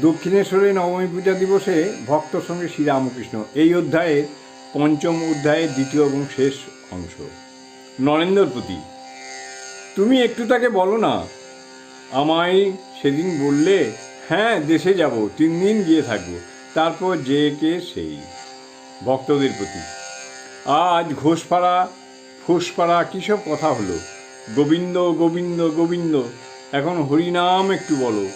দক্ষিণেশ্বরে নবমী পূজা দিবসে ভক্ত সঙ্গে শ্রীরামকৃষ্ণ। এই অধ্যায়ের পঞ্চম অধ্যায়ের দ্বিতীয় এবং শেষ অংশ। নরেন্দ্রর প্রতি, তুমি একটু তাকে বলো না, আমায় সেদিন বললে হ্যাঁ দেশে যাব, তিন দিন গিয়ে থাকব, তারপর যে কে সেই। ভক্তদের প্রতি, আজ ঘোষপাড়া, ফুসপাড়া কিসব কথা হলো? গোবিন্দ গোবিন্দ গোবিন্দ, এখন হরিনাম একটু বলো।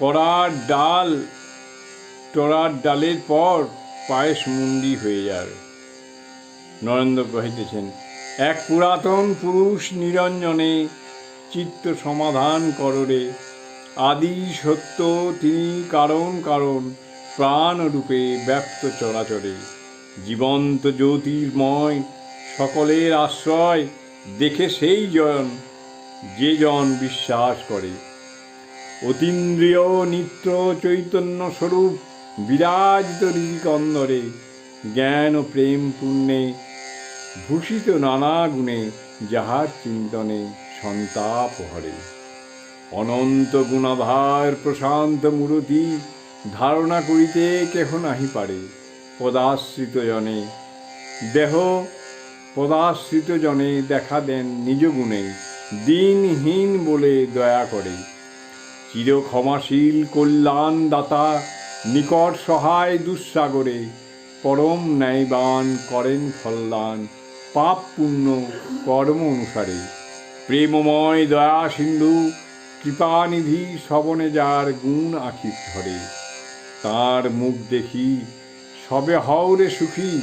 কড়ার ডাল টড়ার ডালের পর পায়েস মুন্ডি হয়ে যাবে। নরেন্দ্র কহিতেছেন, এক পুরাতন পুরুষ নিরঞ্জনে চিত্ত সমাধান কররে। আদি সত্য তিনি কারণ কারণ প্রাণরূপে ব্যপ্ত চরাচরে। জীবন্ত জ্যোতির্ময় সকলের আশ্রয় দেখে সেই জন, যে জন বিশ্বাস করে। অতীন্দ্রিয় নিত্য চৈতন্য স্বরূপ বিরাজিত ঋষিকন্দরে জ্ঞান ও প্রেম পুণ্যে ভূষিত নানা গুণে যাহার চিন্তনে সন্তাপ হরে অনন্ত গুণাধার প্রশান্ত মূরতি ধারণা করিতে কেহ নাহি পারে। পদাশ্রিত জনে দেহ, পদাশ্রিত জনে দেখা দেন নিজ গুণে, দিনহীন বলে দয়া করে। চির ক্ষমাশীল কল্যাণ দাতা নিকট সহায় দুঃসাগরে, পরম ন্যায়বান করেন ফলদান পাপ পুণ্য কর্ম অনুসারে। প্রেমময় দয়া সিন্ধু, কৃপানিধি শবনে যার গুণ আখি ধরে। তার মুখ দেখি, সবে হওরে সুখী,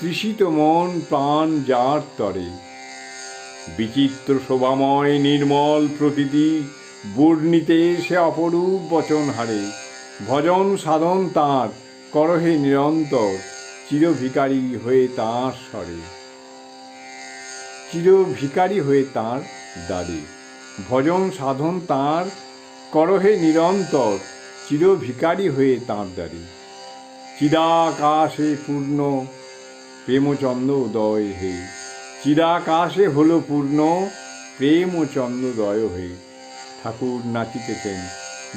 তৃষিত মন প্রাণ যার তরে। বিচিত্র শোভাময় নির্মল প্রকৃতি বর্ণিতে সে অপরূপ বচন হারে। ভজন সাধন তাঁর, করহে নিরন্তর চির ভিকারী হয়ে তাঁর স্বরে। চির ভিকারী হয়ে তাঁর দ্বারে। ভজন সাধন তাঁর, করহে নিরন্তর চির ভিকারী হয়ে তাঁর দ্বারে। চিদাকাশে পূর্ণ প্রেমচন্দ্র উদয় হে। চিরাকাশে হলো পূর্ণ প্রেম ও চন্দ্রোদয় হয়ে ঠাকুর নাচিতেছেন।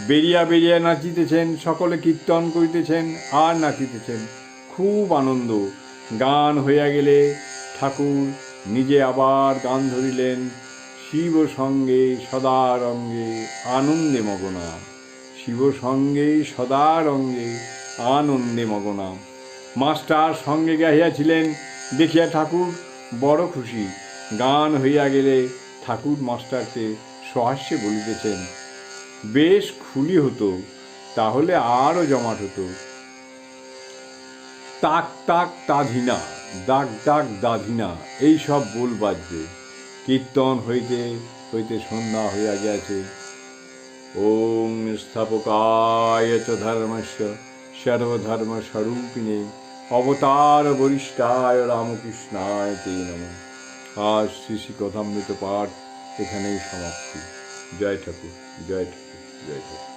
বেরিয়া বেরিয়া নাচিতেছেন, সকলে কীর্তন করিতেছেন, আর নাচিতেছেন। খুব আনন্দ। গান হইয়া গেলে ঠাকুর নিজে আবার গান ধরিলেন, শিব সঙ্গে সদা রঙ্গে আনন্দে মগনা, শিব সঙ্গে সদা রঙ্গে আনন্দে মগনা। মাস্টার সঙ্গে গাহিয়াছিলেন, দেখিয়া ঠাকুর বড় খুশি। গান হইয়া গেলে ঠাকুর মাস্টারকে সহাস্যে বলিতেছেন, বেশ খুলি হতো, তাহলে আরও জমাট হতো। তাক তাক, তাধিনা, দাগ দাগ, দাধিনা, এই সব বোল বাজবে, কীর্তন হইতে হইতে সন্ধ্যা হইয়া গেছে ওম স্থাপকায় চ ধর্মস্য, সর্বধর্ম স্বরূপিণে, অবতার বরিষ্ঠায় রামকৃষ্ণায় তে নম। আজ শ্রী শ্রী কথামৃত পাঠ এখানেই সমাপ্তি। জয় ঠাকুর জয় ঠাকুর জয় ঠাকুর।